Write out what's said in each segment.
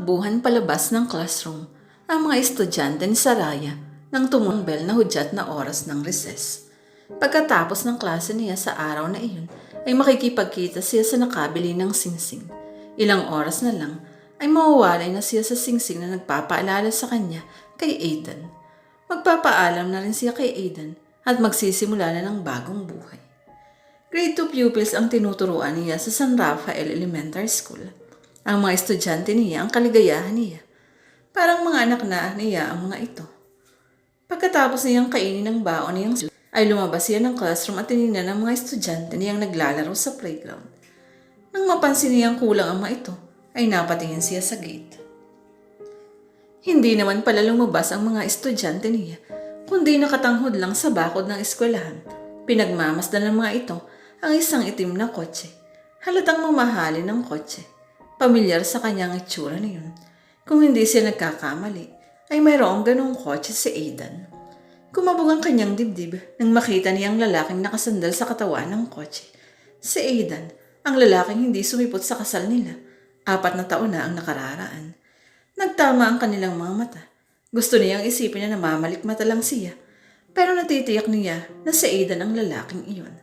Nagtakbuhan palabas ng classroom ang mga estudyante ni Saraya nang tumong bell na hudyat na oras ng recess. Pagkatapos ng klase niya sa araw na iyon, ay makikipagkita siya sa nakabili ng singsing. Ilang oras na lang ay mawawalay na siya sa singsing na nagpapaalala sa kanya kay Aidan. Magpapaalam na rin siya kay Aidan at magsisimula na ng bagong buhay. Grade 2 pupils ang tinuturuan niya sa San Rafael Elementary School. Ang mga estudyante niya ang kaligayahan niya. Parang mga anak na niya ang mga ito. Pagkatapos niyang kainin ng baon niyang ay lumabas siya ng classroom at tinignan ng mga estudyante niyang naglalaro sa playground. Nang mapansin niyang kulang ang mga ito, ay napatingin siya sa gate. Hindi naman pala lumabas ang mga estudyante niya, kundi nakatanghod lang sa bakod ng eskwelahan. Pinagmamasdan ng mga ito ang isang itim na kotse. Halatang mamahalin ng kotse. Pamilyar sa kanyang itsura na yun. Kung hindi siya nagkakamali, ay mayroong ganong kotse si Aidan. Kumabog ang kanyang dibdib nang makita niyang lalaking nakasandal sa katawan ng kotse. Si Aidan, ang lalaking hindi sumipot sa kasal nila. Apat na taon na ang nakararaan. Nagtama ang kanilang mga mata. Gusto niyang isipin na namamalikmata lang siya. Pero natitiyak niya na si Aidan ang lalaking iyon.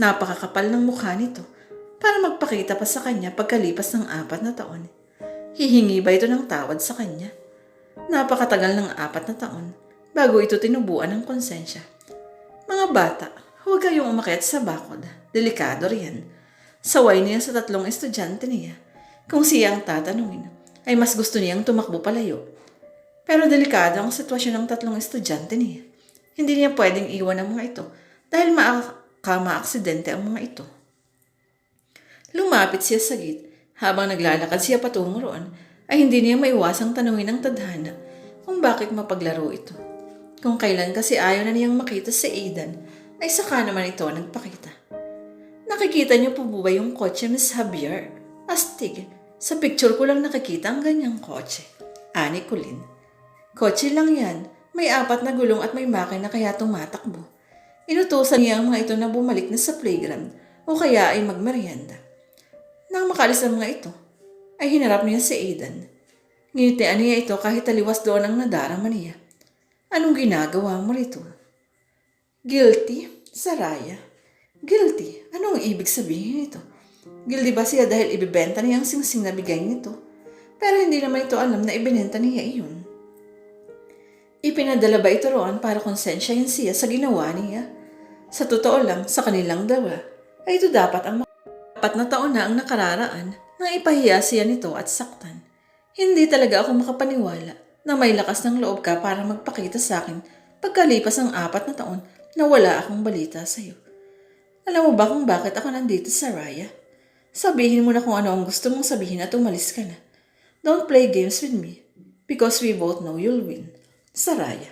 Napakakapal ng mukha nito para magpakita pa sa kanya pagkalipas ng apat na taon. Hihingi ba ito ng tawad sa kanya? Napakatagal ng apat na taon bago ito tinubuan ng konsensya. Mga bata, huwag kayong umakyat sa bakod. Delikado riyan. Saway niya sa tatlong estudyante niya. Kung siya ang tatanungin, ay mas gusto niyang tumakbo palayo. Pero delikado ang sitwasyon ng tatlong estudyante niya. Hindi niya pwedeng iwan ang mga ito dahil maaksidente ang mga ito. Lumapit siya sa gate. Habang naglalakad siya patungo roon, ay hindi niya maiwasang tanungin ng tadhana kung bakit mapaglaro ito. Kung kailan kasi ayaw na niyang makita si Aidan, ay saka naman ito nagpakita. Nakikita niyo po ba yung kotse, Miss Javier? Astig, sa picture ko lang nakikita ang ganyang kotse. Ani Kulin. Kotse lang yan. May apat na gulong at may makina kaya tumatakbo. Inutusan niya ang mga ito na bumalik na sa playground o kaya ay magmerienda. Nang makalis ang mga ito, ay hinarap niya si Aidan. Nginitian niya ito kahit taliwas doon ang nadarama niya. Anong ginagawa mo rito? Guilty? Saraya? Guilty? Anong ibig sabihin nito? Guilty ba siya dahil ibibenta niya ang singsing na bigay nito? Pero hindi naman ito alam na ibinenta niya iyon. Ipinadala ba ito roon para konsensyahin siya sa ginawa niya? Sa totoo lang, sa kanilang dalawa, ay ito dapat ang apat na taon na ang nakararaan nang ipahiya siya nito at saktan. Hindi talaga ako makapaniwala na may lakas ng loob ka para magpakita sa akin pagkalipas ng apat na taon na wala akong balita sa iyo. Alam mo ba kung bakit ako nandito sa Raya? Sabihin mo na kung ano ang gusto mong sabihin at umalis ka na. Don't play games with me because we both know you'll win. Saraya.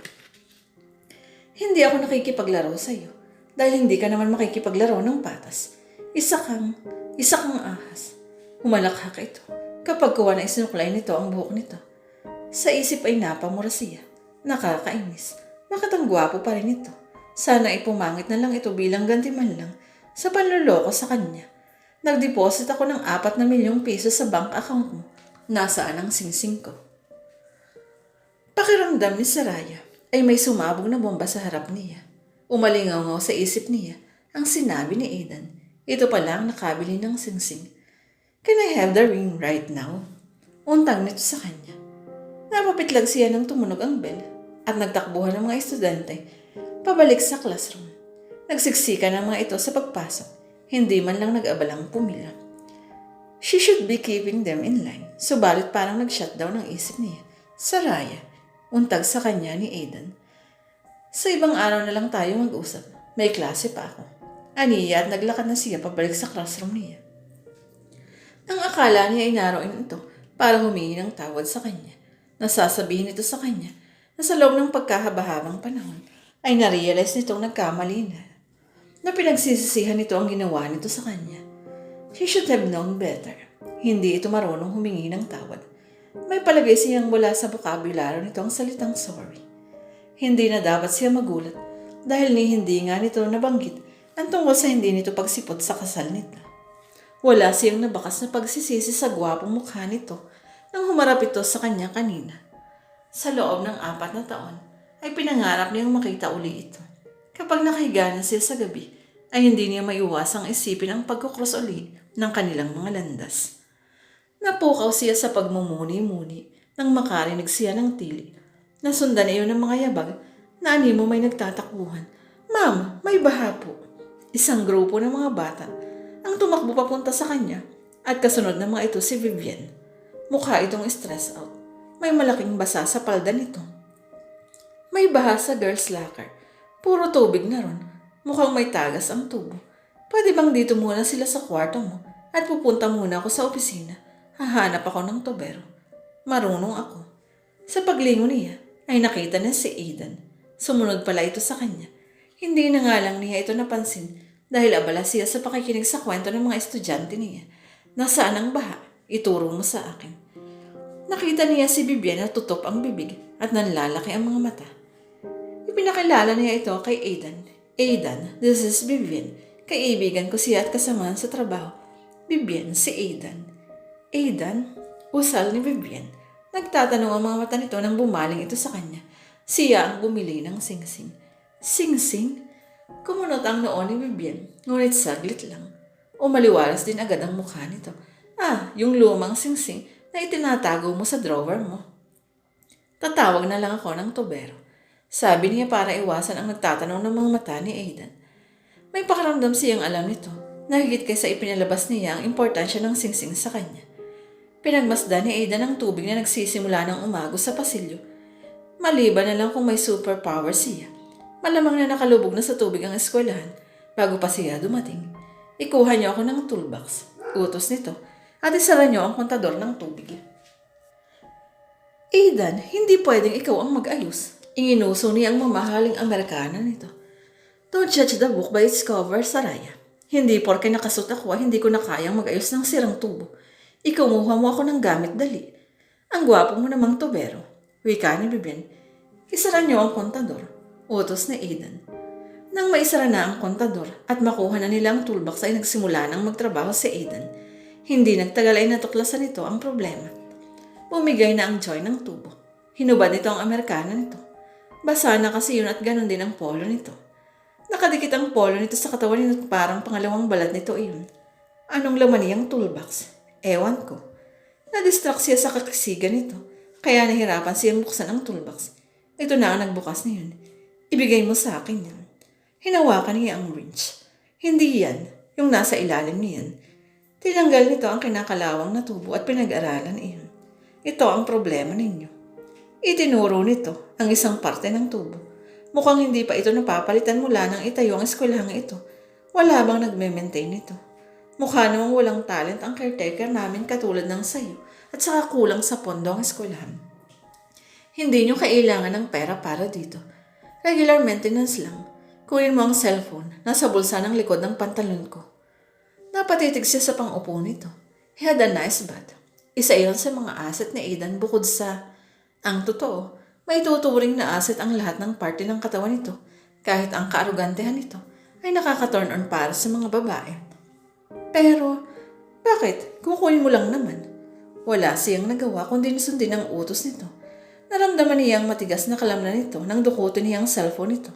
Hindi ako nakikipaglaro sa iyo dahil hindi ka naman makikipaglaro ng patas. Isa kang, isa kang ahas. Humalakhak ito kapag kuha na isinuklay nito ang buhok nito. Sa isip ay napamura siya. Nakakainis. Bakit ang pa rin ito? Sana ipumangit na lang ito bilang gantiman lang sa panluloko sa kanya. Nagdeposit ako ng apat na milyong piso sa bank account mo. Nasaan ang singsing ko? Pakiramdam ni Saraya ay may sumabog na bomba sa harap niya. Umalingaw sa isip niya ang sinabi ni Aidan. Ito pa lang nakabili ng singsing. Can I have the ring right now? Untang nito sa kanya. Napapitlag siya nang tumunog ang bell at nagtakbuhan ng mga estudyante pabalik sa classroom. Nagsiksika ng mga ito sa pagpasok. Hindi man lang nag-abalang pumila. She should be keeping them in line. Subalit parang nag-shutdown ang isip niya. Saraya, untag sa kanya ni Aidan. Sa ibang araw na lang tayo mag-usap. May klase pa ako. Aniya at naglakad na siya pabalik sa classroom niya. Ang akala niya ay naroon ito para humingi ng tawad sa kanya. Nasasabihin ito sa kanya na sa loob ng pagkahabahabang panahon ay narealize nitong nagkamali na na pinagsisisihan nito ang ginawa nito sa kanya. She should have known better. Hindi ito marunong humingi ng tawad. May palagay siyang wala sa bokabularyo nito ang salitang sorry. Hindi na dapat siya magulat dahil ni hindi nga nito nabanggit ang tungkol sa hindi nito pagsipot sa kasal nito. Wala siyang nabakas na pagsisisi sa gwapong mukha nito nang humarap ito sa kanya kanina. Sa loob ng apat na taon, ay pinangarap niyang makita uli ito. Kapag nakahiga na siya sa gabi, ay hindi niya maiwasang isipin ang pagkukros uli ng kanilang mga landas. Napukaw siya sa pagmumuni-muni nang makarinig siya ng tili. Nasundan iyon ng mga yabag na animo may nagtatakbuhan. Ma'am, may baha po. Isang grupo ng mga bata ang tumakbo papunta sa kanya at kasunod ng mga ito si Vivian. Mukha itong stress out. May malaking basa sa palda nito. May baha sa girls' locker. Puro tubig na ron. Mukhang may tagas ang tubo. Pwede bang dito muna sila sa kwarto mo at pupunta muna ako sa opisina. Hahanap ako ng tubero. Marunong ako. Sa paglingon niya, ay nakita niya si Aidan. Sumunod pala ito sa kanya. Hindi na nga lang niya ito napansin dahil abala siya sa pakikinig sa kwento ng mga estudyante niya. Nasaan ang baha? Ituro mo sa akin. Nakita niya si Bibian na tutop ang bibig at nanlalaki ang mga mata. Ipinakilala niya ito kay Aidan. Aidan, this is Vivian. Kaibigan ko siya at kasamahan sa trabaho. Vivian, si Aidan. Aidan, usal ni Vivian. Nagtatanong ang mga mata nito nang bumaling ito sa kanya. Siya ang bumili ng singsing. Singsing? Kumunot ang noon ni Vivian, ngunit saglit lang. Umaliwalas din agad ang mukha nito. Ah, yung lumang singsing na itinatago mo sa drawer mo. Tatawag na lang ako ng tubero. Sabi niya para iwasan ang nagtatanong ng mga mata ni Aidan. May pakaramdam siyang alam nito, nahigit kaysa ipinalabas niya ang importansya ng singsing sa kanya. Pinagmasdan ni Aidan ang tubig na nagsisimula ng umago sa pasilyo. Maliban na lang kung may superpower siya. Malamang na nakalubog na sa tubig ang eskwelahan bago pa siya dumating. Ikuha niyo ako ng toolbox, utos nito, at isara niyo ang kontador ng tubig. Aidan, hindi pwedeng ikaw ang mag-ayos. Inginuso niya ang mamahaling Amerikana nito. Don't judge the book by its cover, Saraya. Hindi porke nakasot ako, ay hindi ko na kayang mag-ayos ng sirang tubo. Ikumuha mo ako ng gamit dali. Ang gwapo mo namang tubero. Wika ni Bibian. Isara niyo ang kontador. Utos ni Aidan. Nang maisara na ang kontador at makuha na nila ang toolbox ay nagsimula nang magtrabaho si Aidan. Hindi nagtagal ay natuklasan nito ang problema. Bumigay na ang joy ng tubo. Hinubad nito ang Amerikana nito. Basa na kasi yun at ganun din ang polo nito. Nakadikit ang polo nito sa katawan nito parang pangalawang balat nito iyon. Anong laman niyang toolbox? Ewan ko. Na-distract siya sa kakasigan nito. Kaya nahirapan siyang buksan ang toolbox. Ito na ang nagbukas na yun. Ibigay mo sa akin yan. Hinawakan niya ang wrench. Hindi yan. Yung nasa ilalim niyan. Tinanggal nito ang kinakalawang na tubo at pinag-aralan iyon. Ito ang problema ninyo. Itinuro nito ang isang parte ng tubo. Mukhang hindi pa ito napapalitan mula nang itayo ang eskwelahang ito. Wala bang nagme-maintain nito? Mukha namang walang talent ang caretaker namin katulad ng sayo at saka kulang sa pondo ang eskwelahan. Hindi nyo kailangan ng pera para dito. Regular maintenance lang. Kunin mo ang cellphone. Nasa bulsa ng likod ng pantalon ko. Napatitig siya sa pang-upo nito. He had a nice bath. Isa iyon sa mga asset ni Aidan bukod sa... Ang totoo, may tuturing na asset ang lahat ng parte ng katawan nito. Kahit ang kaarugantehan nito ay nakaka-turn on para sa mga babae. Pero, bakit? Kukunin mo lang naman. Wala siyang nagawa kundi sundin ang utos nito. Naramdaman niya ang matigas na kalamnan nito nang dukutin niya ang cellphone nito.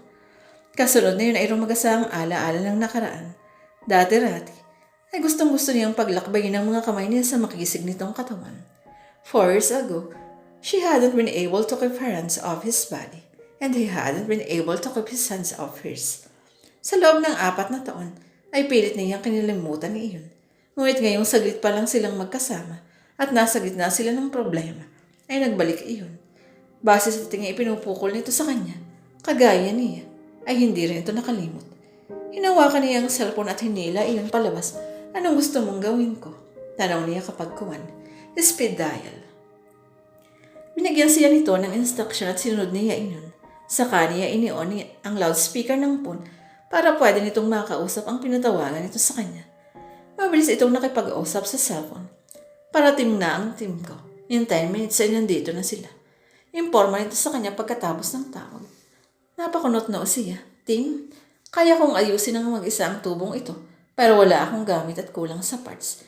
Kasunod na yun ay rumagasang alaala ng nakaraan. Dati-rati, ay gustong gusto niyang paglakbayin ang mga kamay niya sa makisig nitong katawan. Four years ago, she hadn't been able to keep her hands off his body, and he hadn't been able to keep his hands off hers. Sa loob ng apat na taon, ay pilit niyang kinilimutan iyon. Ngunit ngayong saglit pa lang silang magkasama at nasa gitna sila ng problema, ay nagbalik iyon. Base sa tingin ipinupukol nito sa kanya, kagaya niya, ay hindi rin ito nakalimot. Hinawakan niya ang cellphone at hinila iyon palabas. Anong gusto mong gawin ko? Tanong niya kapag kuwan. Speed dial. Binigyan siya nito ng instruction at sinunod niya iyon. Saka niya inion ni- ang loudspeaker ng phone para pwede nitong makausap ang pinatawagan nito sa kanya. Mabilis itong nakipag-usap sa cellphone. Parating na ang team ko. In 10 minutes ay nandito na sila. Informa nito sa kanya pagkatapos ng tawag. Napakunot na siya. Tim, kaya kong ayusin ng mag-isa tubong ito, pero wala akong gamit at kulang sa parts.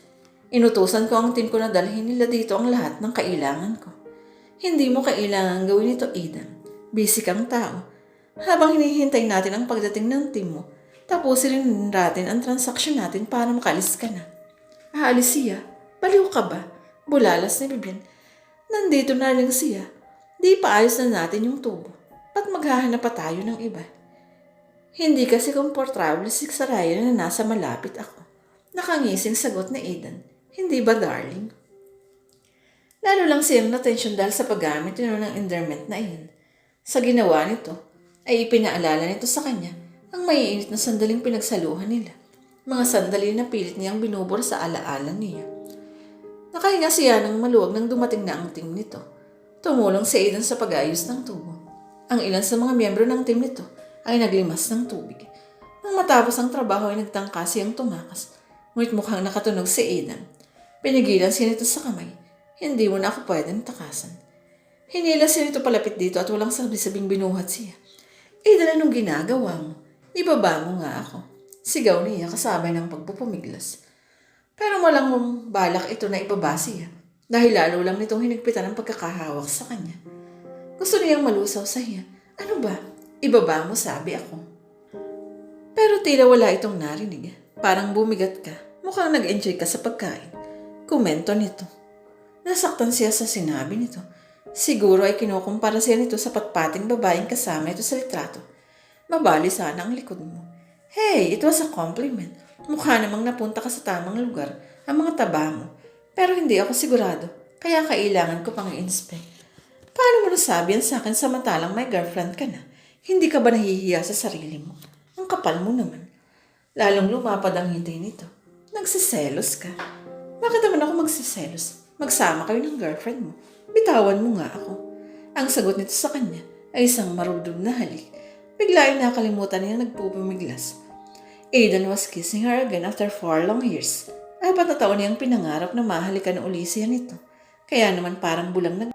Inutusan ko ang team ko na dalhin nila dito ang lahat ng kailangan ko. Hindi mo kailangan gawin ito, Aidan. Busy kang tao. Habang hinihintay natin ang pagdating ng team mo, tapusin rin natin ang transaksyon natin para makalis ka na. Aalis siya? Baliw ka ba? Bulalas ni Bibian. Nandito na lang siya. Di pa ayos na natin yung tubo. Ba't maghahanap pa tayo ng iba? Hindi kasi komportable si Saraya na nasa malapit ako. Nakangising sagot ni Aidan. Hindi ba, darling? Lalo lang siyang natensyon dahil sa paggamit nito ng endearment na iyon. Sa ginawa nito, ay ipinaalala nito sa kanya ang maiinit na sandaling pinagsaluhan nila. Mga sandali na pilit niyang binubura sa alaala niya. Nakahinga siya ng maluwag nang dumating na ang team nito. Tumulong si Aidan sa pag-ayos ng tubo. Ang ilan sa mga miyembro ng team nito ay naglimas ng tubig. Nang matapos ang trabaho ay nagtangka siyang tumakas. Ngunit mukhang nakatunog si Aidan. Pinigilan siya nito sa kamay. Hindi mo na ako pwedeng takasan. Hinila siya nito palapit dito at walang sabi-sabing binuhat siya. Aidan, anong ginagawa mo? Ibaba mo nga ako. Sigaw niya kasabay ng pagpupumiglas. Pero walang balak ito na ibaba siya. Dahil lalo lang nitong hinigpitan ang pagkakahawak sa kanya. Gusto niyang malusaw sa iya. Ano ba? Ibaba mo sabi ako. Pero tila wala itong narinig. Parang bumigat ka. Mukhang nag-enjoy ka sa pagkain. Komento nito. Nasaktan siya sa sinabi nito. Siguro ay kinukumpara siya nito sa patpating babaeng kasama ito sa litrato. Mabali sana ang likod mo. Hey, it was a compliment. Mukha namang napunta ka sa tamang lugar ang mga taba mo. Pero hindi ako sigurado. Kaya kailangan ko pang i-inspect. Paano mo nasabi yan sa akin samantalang may girlfriend ka na? Hindi ka ba nahihiya sa sarili mo? Ang kapal mo naman. Lalong lumapad ang hindi nito. Nagsiselos ka. Bakit naman ako magsiselos? Magsama kayo ng girlfriend mo. Bitawan mo nga ako. Ang sagot nito sa kanya ay isang marudog na halik. Bigla ay nakalimutan niya nagpupumiglas. Aidan was kissing her again after four long years. Apat na taon niyang pinangarap na mahalikan uli siya nito. Kaya naman parang bulang nag